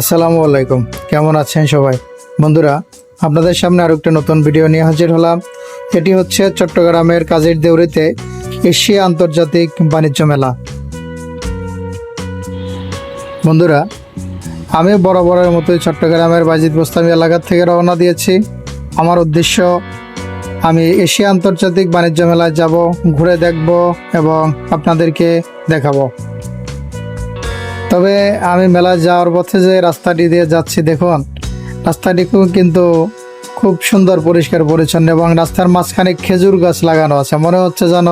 আসসালামু আলাইকুম। কেমন আছেন সবাই? বন্ধুরা, আপনাদের সামনে আরও একটা নতুন ভিডিও নিয়ে হাজির হলাম। এটি হচ্ছে চট্টগ্রামের কাজের দেউরিতে এশিয়া আন্তর্জাতিক বাণিজ্য মেলা। বন্ধুরা, আমি বরাবরের মতোই চট্টগ্রামের বাজিত বোস্তামি এলাকা থেকে রওনা দিয়েছি। আমার উদ্দেশ্য, আমি এশিয়া আন্তর্জাতিক বাণিজ্য মেলায় যাব, ঘুরে দেখব এবং আপনাদেরকে দেখাবো। তবে আমি মেলায় যাওয়ার পথে যে রাস্তাটি দিয়ে যাচ্ছি, দেখুন। রাস্তাটি কিন্তু খুব সুন্দর, পরিষ্কার, পরিচ্ছন্ন এবং রাস্তার মাঝখানে খেজুর গাছ লাগানো আছে। মনে হচ্ছে যেন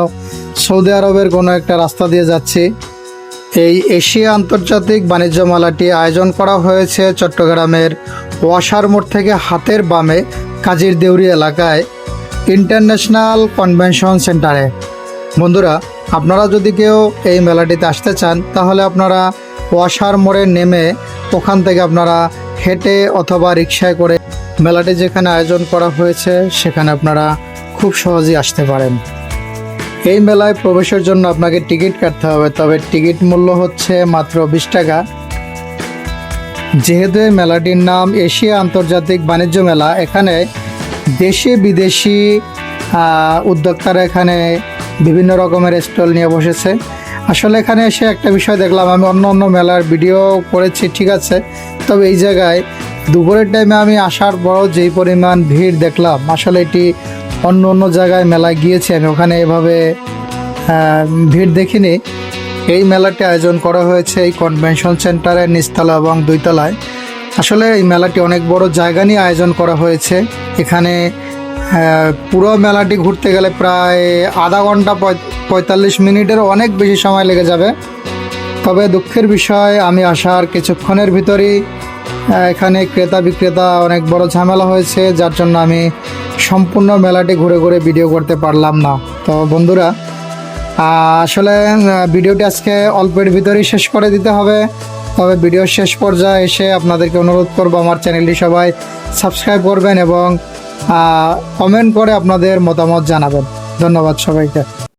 সৌদি আরবের কোনো একটা রাস্তা দিয়ে যাচ্ছি। এই এশিয়া আন্তর্জাতিক বাণিজ্য মেলাটি আয়োজন করা হয়েছে চট্টগ্রামের ওয়াসার মোড় থেকে হাতের বামে কাজীর দেউরি এলাকায় ইন্টারন্যাশনাল কনভেনশন সেন্টারে। বন্ধুরা, আপনারা যদি কেউ এই মেলাটিতে আসতে চান, তাহলে আপনারা ওয়াসার মোড়ে নেমে ওখান থেকে আপনারা হেঁটে অথবা রিক্সায় করে মেলাটি যেখানে আয়োজন করা হয়েছে, সেখানে আপনারা খুব সহজেই আসতে পারেন। এই মেলায় প্রবেশের জন্য আপনাকে টিকিট কাটতে হবে, তবে টিকিট মূল্য হচ্ছে মাত্র বিশ টাকা। যেহেতু মেলাটির নাম এশিয়া আন্তর্জাতিক বাণিজ্য মেলা, এখানে দেশি বিদেশি উদ্যোক্তারা এখানে বিভিন্ন রকমের স্টল নিয়ে বসেছে। আসলে এখানে এসে একটা বিষয় দেখলাম, আমি অন্য অন্য মেলার ভিডিও করেছি, ঠিক আছে? তবে এই জায়গায় দুপুরের টাইমে আমি আসার পরও যেই পরিমাণ ভিড় দেখলাম, আসলে এটি অন্য অন্য জায়গায় মেলায় গিয়েছি, আমি ওখানে এভাবে ভিড় দেখিনি। এই মেলাটি আয়োজন করা হয়েছে এই কনভেনশন সেন্টারের নিচতলা এবং দুইতলায়। আসলে এই মেলাটি অনেক বড় জায়গা নিয়ে আয়োজন করা হয়েছে। এখানে পুরো মেলাটি ঘুরতে গেলে প্রায় আধা ঘণ্টা পঁয়- পঁয়তাল্লিশ মিনিটের অনেক বেশি সময় লেগে যাবে। তবে দুঃখের বিষয়, আমি আসার কিছুক্ষণের ভিতরেই এখানে ক্রেতা বিক্রেতা অনেক বড় ঝামেলা হয়েছে, যার জন্য আমি সম্পূর্ণ মেলাটি ঘুরে ঘুরে ভিডিও করতে পারলাম না। তো বন্ধুরা আসলে ভিডিওটি আজকে অল্পের ভিতরেই শেষ করে দিতে হবে। তবে ভিডিওর শেষ পর্যায়ে এসে আপনাদেরকে অনুরোধ করব, আমার চ্যানেলটি সবাই সাবস্ক্রাইব করবেন এবং কমেন্ট করে আপনাদের মতামত জানাবেন। ধন্যবাদ সবাইকে।